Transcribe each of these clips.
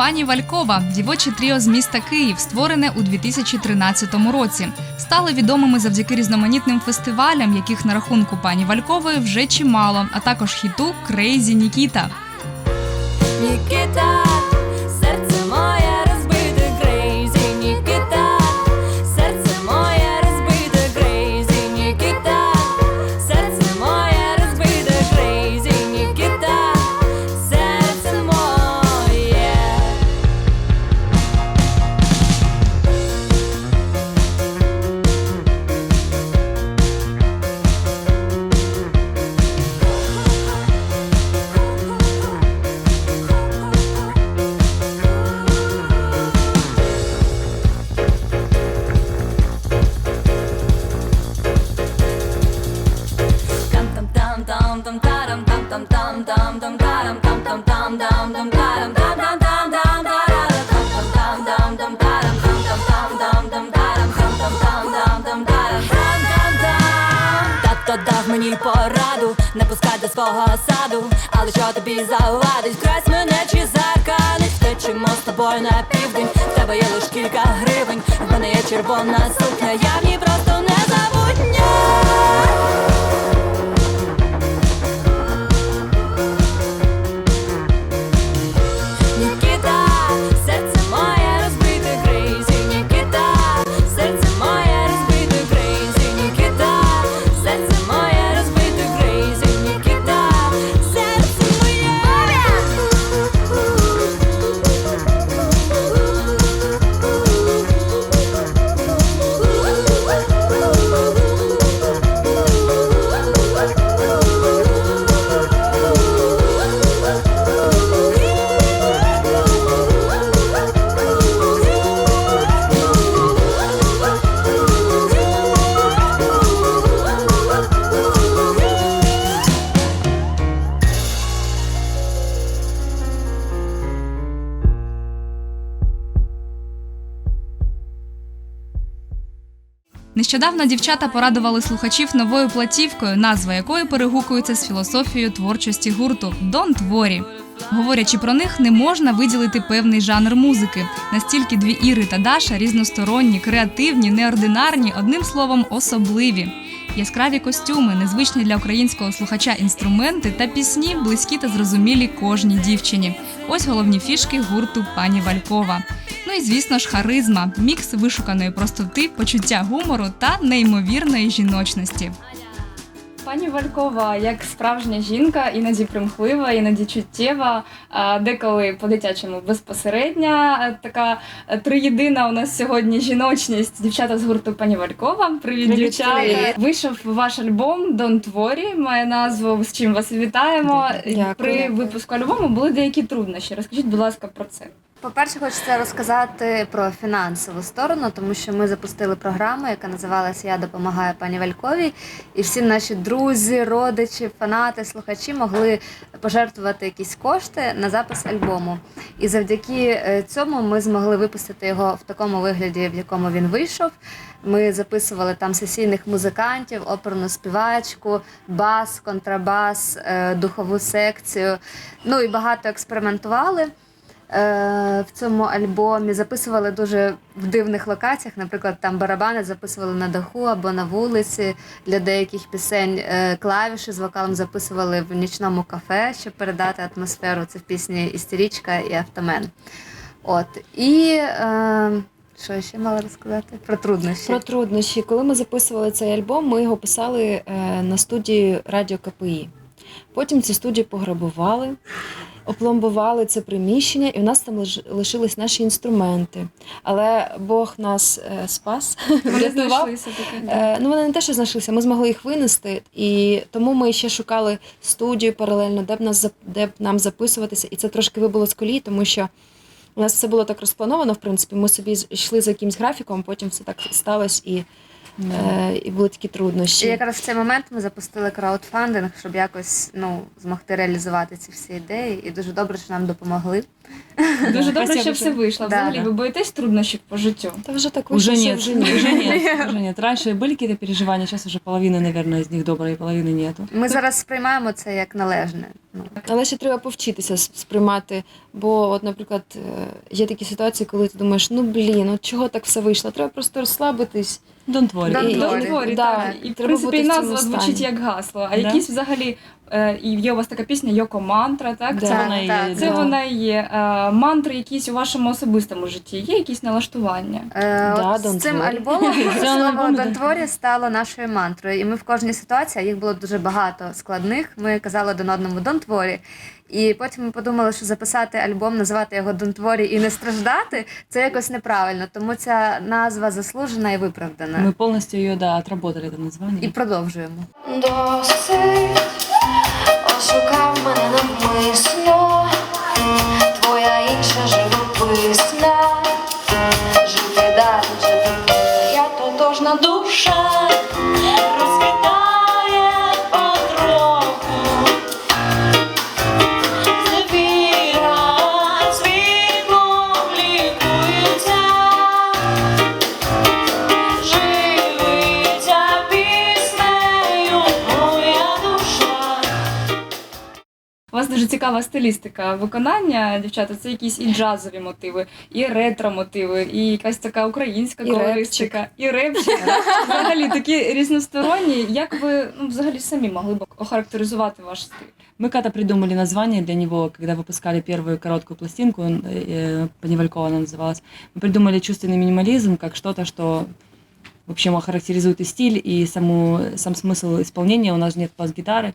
Пані Валькова, дівоче тріо з міста Київ, створене у 2013 році. Стали відомими завдяки різноманітним фестивалям, яких на рахунку пані Валькової вже чимало, а також хіту Крейзі Нікіта. Нікіта, там там там там там там там там там там там там там там тарам там там там там тарам там там там там там пораду не пускай до свого саду, але що тобі завадить? Красть мене чи закалить? Втечемо з тобою на південь. В тебе є лиш кілька гривень. В мене є червона сукня, я в ній просто не Нещодавно дівчата порадували слухачів новою платівкою, назва якої перегукується з філософією творчості гурту Дон творі. Говорячи про них, не можна виділити певний жанр музики. Настільки дві Іри та Даша різносторонні, креативні, неординарні, одним словом, особливі. Яскраві костюми, незвичні для українського слухача інструменти та пісні, близькі та зрозумілі кожній дівчині. Ось головні фішки гурту пані Валькова. Ну і звісно ж, харизма, мікс вишуканої простоти, почуття гумору та неймовірної жіночності. Пані Валькова, як справжня жінка, іноді примхлива, іноді чуттєва, деколи по-дитячому безпосередня. Така триєдина у нас сьогодні жіночність. Дівчата з гурту пані Валькова. Привіт, Привіт, дівчата! Вийшов ваш альбом Don't Worry, має назву з чим вас вітаємо. Дякую. При випуску альбому були деякі труднощі. Розкажіть, будь ласка, про це. По-перше, хочеться розказати про фінансову сторону, тому що ми запустили програму, яка називалася Я допомагаю пані Вальковій, і всі наші друзі, родичі, фанати, слухачі могли пожертвувати якісь кошти на запис альбому. І завдяки е, цьому ми змогли випустити його в такому вигляді, в якому він вийшов. Ми записували там сесійних музикантів, оперну співачку, бас, контрабас, е, духову секцію. Ну і багато експериментували. Е, в цьому альбомі. Записували дуже в дивних локаціях. Наприклад, там барабани записували на даху або на вулиці. Для деяких пісень е, клавіші з вокалом записували в нічному кафе, щоб передати атмосферу. Це в пісні Істерічка і Автомен. От. І е, що ще мала розказати? Про труднощі. Про труднощі. Коли ми записували цей альбом, ми його писали е, на студії Радіо КПІ. Потім цю студію пограбували, опломбували це приміщення, і у нас там лишились наші інструменти. Але Бог нас е, спас, врятував. Е, ну, вони не те, що знайшлися, ми змогли їх винести, і тому ми ще шукали студію паралельно, де б нас де б нам записуватися. І це трошки вибило з колії, тому що у нас все було так розплановано, в принципі. Ми собі йшли за якимсь графіком, потім все так сталося і, е, і були такі труднощі. І якраз в цей момент ми запустили краудфандинг, щоб якось ну, змогти реалізувати ці всі ідеї. І дуже добре, що нам допомогли. Дуже добре, Спасибо, що все вийшло. Да, Взагалі, да. ви боїтесь труднощів по життю? Та вже так Уже вийшло, нет, що вже ні. уже нет, уже нет. Раньше были какие-то переживания, сейчас уже половины, наверное, из них добрые, половины нету. Ми зараз сприймаємо це як належне. Ну, Але ще треба повчитися с- сприймати. Бо, от, наприклад, е, є такі ситуації, коли ти думаєш, ну блін, от чого так все вийшло? Треба просто розслабитись. Don't worry. Don't І- worry. Don't worry, да, так. І в треба принципі бути і в цьому назва звучить стані. як гасло. А Да. якісь взагалі е, і є у вас така пісня Йоко Мантра, так? Да. Це, так, вона і так. є, це да. вона і є. Е, мантри якісь у вашому особистому житті. Є якісь налаштування? Е, Да, от Don't з цим worry. альбомом слово альбому, да. Don't стало нашою мантрою. І ми в кожній ситуації, а їх було дуже багато складних. Ми казали один одному worry. І потім ми подумали, що записати альбом, називати його worry і не страждати це якось неправильно. Тому ця назва заслужена і виправдана. Мы полностью ее, да, отработали, это название. І продовжуємо. Досить ошукав мене навмисно, цікава стилістика виконання, дівчата. Це якісь і джазові мотиви, і ретро мотиви, і якась така українська І колористика, і репчик. Взагалі такі різносторонні. Як ви ну, взагалі самі могли б охарактеризувати ваш стиль? Мы когда-то придумали название для него, когда выпускали первую короткую пластинку, он, э, Поневалькова она называлась. Мы придумали чувственный минимализм как что-то, что в общем охарактеризует и стиль, и саму, сам смысл исполнения. У нас же нет бас-гитары,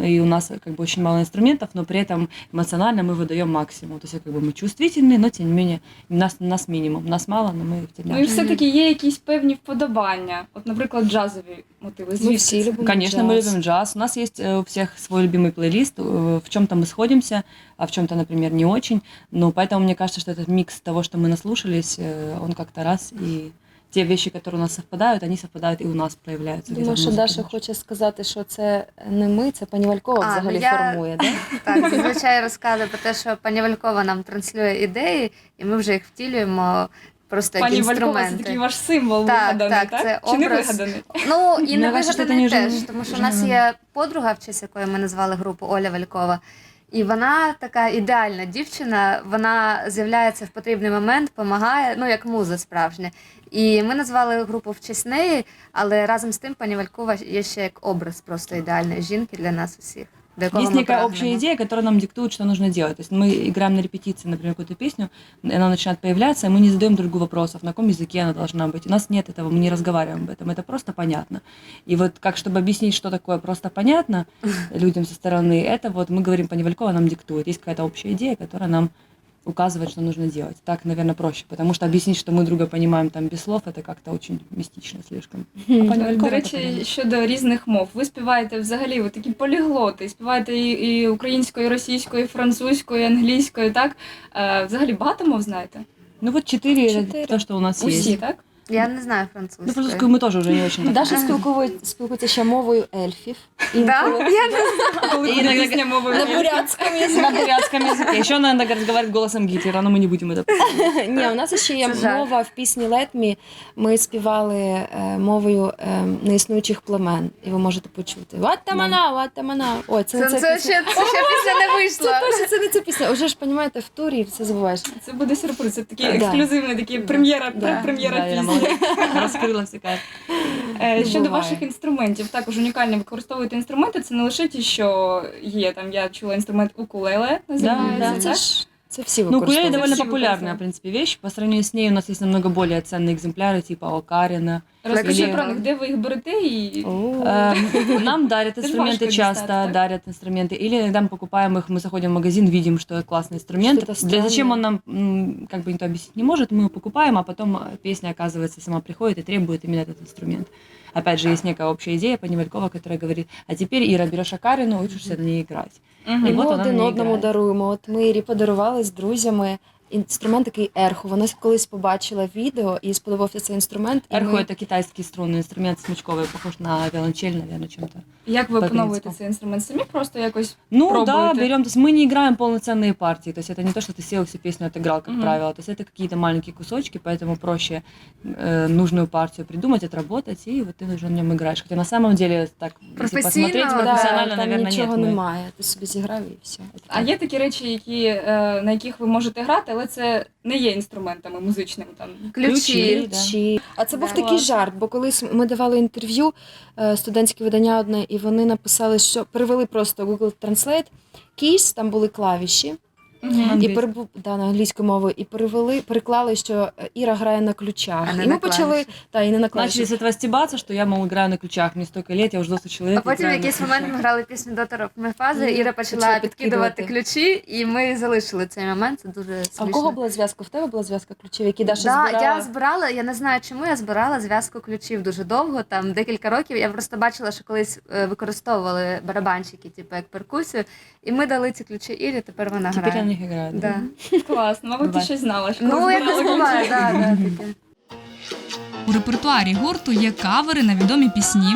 и у нас как бы очень мало инструментов, но при этом эмоционально мы выдаем максимум. То есть как бы мы чувствительны, но тем не менее нас, нас минимум. Нас мало, но мы тем не Ну і менее. все-таки є якісь певні вподобання. От, наприклад, джазові мотиви. Ми Звідки всі це? любимо Конечно, мы джаз. любим джаз. У нас есть э, у всех свой любимый плейлист. Э, В чем-то мы сходимся, а в чем-то, например, не очень. Но поэтому мне кажется, что этот микс того, что мы наслушались, э, он как-то раз и те вещи, которые у нас совпадают, они совпадают и у нас проявляются. где-то Думаю, в що музыке Даша нашей. хоче сказати, що це не ми, це пані Валькова А, ну взагалі я- формує. Да? Так, зазвичай розказує про те, що пані Валькова нам транслює ідеї, і ми вже їх втілюємо просто як Пані Валькова, це інструменти. такий ваш символ Так, вигаданий, так, так? це Чи не образ. вигаданий? Ну і не Мне кажется, что это вигаданий не теж, жен- тому що у нас жен- є подруга, в честь якої ми назвали групу Оля Валькова. І вона така ідеальна дівчина, вона з'являється в потрібний момент, допомагає, ну як муза справжня. І ми назвали групу в честь неї, але разом з тим пані Валькова є ще як образ просто ідеальної жінки для нас усіх. До якого Есть ми некая прагнемо. общая идея, которая нам диктует, что нужно делать. То есть мы играем на репетиции, например, какую-то песню, и она начинает появляться, и мы не задаем друг другу вопросов, на каком языке она должна быть. У нас нет этого, мы не разговариваем об этом, это просто понятно. И вот как, чтобы объяснить, что такое просто понятно людям со стороны, это вот мы говорим, Пани Валькова нам диктует. Есть какая-то общая идея, которая нам указывает, что нужно делать. Так, наверное, проще, потому что объяснить, что мы друга понимаем там без слов, это как-то очень мистично слишком. А Пані До Валькова речі, так, щодо різних мов, ви співаєте взагалі ви такі поліглоти, співаєте і, і українською, і російською, і французькою, і англійською, так? Е, взагалі багато мов знаєте? Ну вот четыре, это Четыре. то, что у нас Усі, есть. так? Я не знаю Ну, французької. французскую мы тоже уже не очень. так Даша спілкує- спілкується ще мовою ельфів. Да? інколи. Я не Коли І буде іноді- пісня мовою. На бурятському язикі. На бурятском языке. Еще она иногда разговаривает голосом Гитлера, но мы не будем это. Ні, у нас ще є Це жарт. мова в пісні Let Me. Ми співали е, мовою е, неіснуючих племен, і ви можете почути. Ватамана, ватамана. Ой, це, це, не це, ця ще, пісня. це ще пісня не Це вийшла. точно це не ця пісня. Уже ж розумієте, в турі все забуваєш. Це буде сюрприз, це такий Да. ексклюзивний, такий прем'єра, Да. прем'єра Да, я пісні. молодец. Раскрыла все карты. Е, Щодо буває. ваших інструментів, також унікально використовуєте інструменти. Це не лише ті, що є там. Я чула інструмент укулеле, називається. да. так? Це ж це всі Ну, укулеле використовують. довольно Все популярная, выполняют. в принципе, вещь. По сравнению с ней у нас есть намного более ценные экземпляры, типа Окарина. Розкажи Или- про них, де ви їх берете і О. Эм, Нам дарят Это ж инструменты важко часто, достать, так? дарят инструменты. Или иногда мы покупаем их, мы заходим в магазин, видим, что это классный инструмент. Что-то Для зачем странное. он нам м, как бы никто объяснить не может, мы его покупаем, а потом э, песня, оказывается, сама приходит и требует именно этот инструмент. Опять же, есть некая общая идея Паневалькова, которая говорит, а теперь, Ира, берешь Акарину, учишься на ней играть. Угу. І ми от один одному даруємо. От ми Ірі подарували з друзями інструмент такий ерхо. Вона колись побачила відео і сподобався цей інструмент. І Эрхо ми... это китайский струнный инструмент смычковый, похож на виолончель, наверное, чем-то. Як ви По опановуєте принципу. цей інструмент? Самі просто якось Ну Пробуете? да, берем, то есть мы не играем полноценные партии, то есть это не то, что ты сел всю песню отыграл, как Мгм. правило, то есть это какие-то маленькие кусочки, поэтому проще э, нужную партию придумать, отработать, и вот ты уже на нем играешь. Хотя на самом деле, так, если Профессийно, посмотреть, да, профессионально, там наверное, нічого нет. мы- немає. Ти собі зіграв і все. А є такі речі, які, е, на яких ви можете грати, але це не є інструментами музичними. Там. Ключі. Ключі. Чи... А це був Да. такий Клас. жарт, бо колись ми давали інтерв'ю е, студентське видання одне, і вони написали, що перевели просто Google Translate, кейс, там були клавіші, і Англійською. перебу... да, на англійську мову, і перевели, переклали, що е, Іра грає на ключах. А не і ми на почали, клавішах. та, і не на Начали клавішах. с этого стебаться, что я, мол, играю на ключах, мне столько лет, я уже взрослый человек. А потім в играю на якийсь ключах. момент ми грали пісню My Father, Мгм. Іра Почала почала підкидувати підкидувати. ключі, і ми залишили цей момент. Це дуже А в кого була зв'язка? В тебе була зв'язка ключів, які Даша да, збирала? Я збирала, я не знаю чому я збирала зв'язку ключів дуже довго, там декілька років. Я просто бачила, що колись е, використовували барабанщики, типу як перкусію, і ми дали ці ключі Ірі, тепер вона я грає. Них играю. да. Класно, мабуть, ти Буває. щось знала. що Ну, коли якось буває, да, да, таке. У репертуарі гурту є кавери на відомі пісні.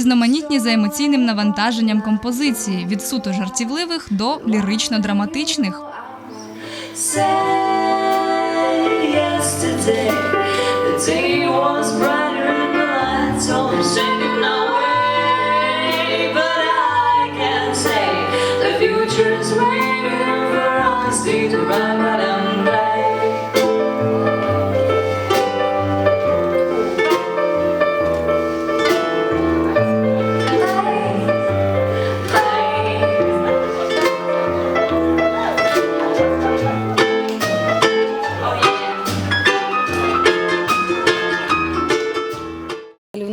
Різноманітні за емоційним навантаженням композиції від суто жартівливих до лірично-драматичних. Yesterday, the day was brighter and the lights all shining away. But I can say the future's waiting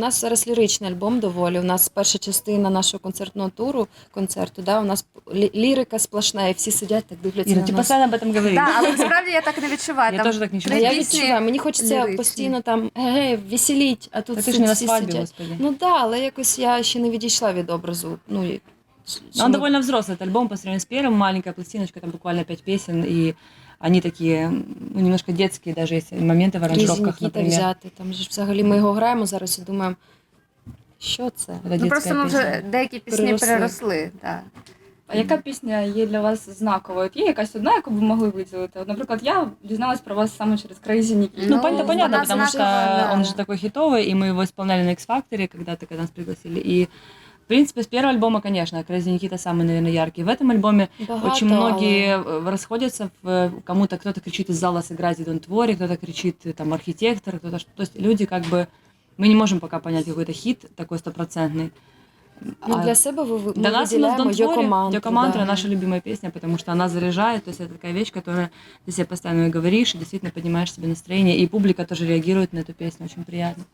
нас зараз ліричний альбом доволі. У нас перша частина нашого концертного туру, концерту. Да? У нас лі- лірика сплошна, і всі сидять так дивляться Ира, на ты нас. постоянно об этом говоришь. Да, але насправді я так не відчуваю. Я Там тоже так не А три чувствую. я пісні відчуваю, мені хочеться ліричні. постійно там гей, веселіть, а тут Так ты же не на всі свадьбе, сидять. господи. Ну так, да, але якось я ще не відійшла від образу. Ну, і- Но що он ми- довольно взрослый, этот альбом по сравнению с первым, маленькая пластиночка, там буквально пять песен, и они такие, ну, немножко детские, даже если моменты в аранжировках, Нікіта например. взяти. Там же взагалі ми його граємо зараз і думаємо, що це? Это Ну детская просто ми вже песня. деякі пісні Переросли. переросли. Да. А яка пісня є для вас знаковою? От є якась одна, яку б ви могли виділити? От, наприклад, я дізналась про вас саме через Crazy Nikki. Ну, Ну, пон- это понятно, она потому что знаковая, да. он же такой хитовый, и мы его исполняли на X-Factor когда-то, когда нас пригласили. И, в принципе, с первого альбома, конечно, Crazy Никита самый, наверное, яркий. В этом альбоме Багато, очень многие э, расходятся. В, кому-то кто-то кричит из зала сыграть Don't Worry, кто-то кричит э, там архитектор, кто-то... То есть люди как бы... Мы не можем пока понять какой-то хит такой стопроцентный. Ну, А для себе ви, ви- для нас у нас Don't Worry, да. наша любимая песня, потому что она заряжает, то есть это такая вещь, которая ты себе постоянно говоришь и действительно поднимаешь себе настроение, и публика тоже реагирует на эту песню, очень приятно.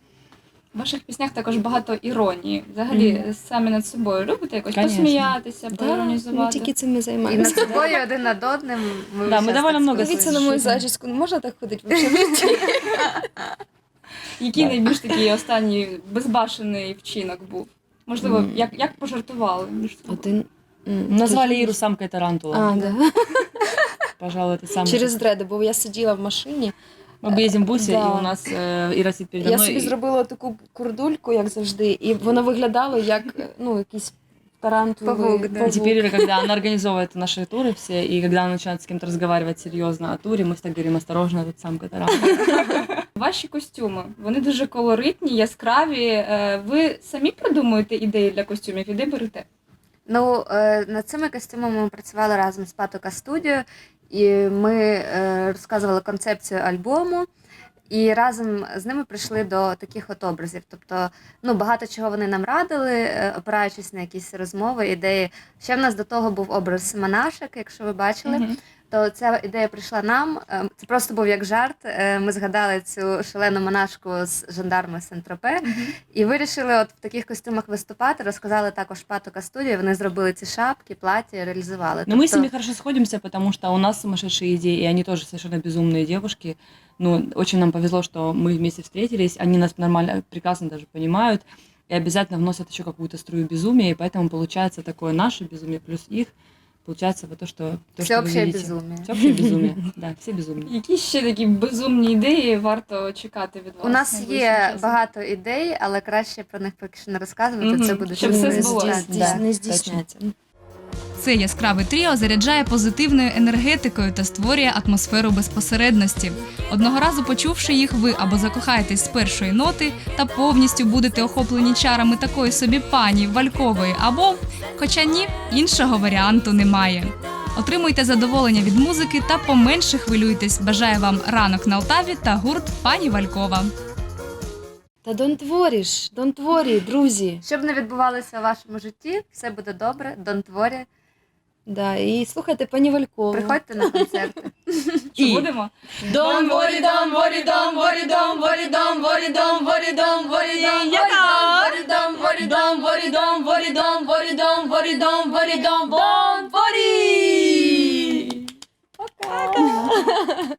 В ваших піснях також багато іронії. Взагалі, самі над собою любите якось Конечно. посміятися, Да, ми тільки цим і І над собою один над одним. Ми Да, ми так много. Дивіться на мою зачіску, не можна так ходити взагалі? Який найбільш такий останній безбашений вчинок був? Можливо, Мгм. як, як пожартували між собою? Один. м, Назвали кажи. Иру самкой тарантула. А, да. Пожалуй, это самое. Через дреди, бо я сиділа в машині. Мы бы ездим в бусе, Да. и у нас э, Ира сидит передо Я мной. собі и- зробила таку курдульку, як завжди, і воно виглядало як ну, якийсь тарантуловий Павук, да. И теперь, Ира, когда она организовывает наши туры все, и когда она начинает с кем-то разговаривать серьезно о туре, мы всегда говорим осторожно, тут самка тарантула. Ваші костюми вони дуже колоритні, яскраві. Е, Ви самі придумуєте ідеї для костюмів і де берете? Ну, е, над цими костюмами ми працювали разом з Патока Студіо, і ми е, розказували концепцію альбому. І разом з ними прийшли до таких от образів. Тобто, ну багато чого вони нам радили, е, опираючись на якісь розмови, ідеї. Ще в нас до того був образ монашок, якщо ви бачили. Мгм то ця ідея прийшла нам. Е, Це просто був як жарт. Е, Ми згадали цю шалену монашку з жандарми Сент-Тропе і вирішили от в таких костюмах виступати. Розказали також патока студії. Вони зробили ці шапки, плаття, реалізували. Но мы с Тобто- ними хорошо сходимся, потому что у нас сумасшедшие идеи, и они тоже совершенно безумные девушки. Ну, очень нам повезло, что мы вместе встретились, они нас нормально, прекрасно даже понимают, и обязательно вносят еще какую-то струю безумия, и поэтому получается такое наше безумие плюс их, получается вот то, что, то, что вы Всеобщее видите. безумие. Всеобщее безумие, да, все безумные. Які ще такі безумні ідеї варто чекати від вас? У нас є багато ідей, але краще про них поки що не розказувати. Мгм. Це буде Щоб все сюрприз. збулося. Так, Здійс- так. не здійсняться. Це яскраве тріо заряджає позитивною енергетикою та створює атмосферу безпосередності. Одного разу почувши їх, ви або закохаєтесь з першої ноти та повністю будете охоплені чарами такої собі пані Валькової, або, хоча ні, іншого варіанту немає. Отримуйте задоволення від музики та поменше хвилюйтесь. Бажаю вам ранок на Алтаві та гурт пані Валькова. Та don't worry ж, don't worry, друзі. Щоб не відбувалося у вашому житті, все буде добре, don't worry. Да, і слухайте пані Валькову. Приходьте на концерти. Що будемо? Don't worry, don't worry, don't worry, don't worry, don't worry, don't worry, don't worry, don't worry, don't worry, don't worry, don't worry, don't worry, don't worry, don't worry, don't worry, don't worry. Пока.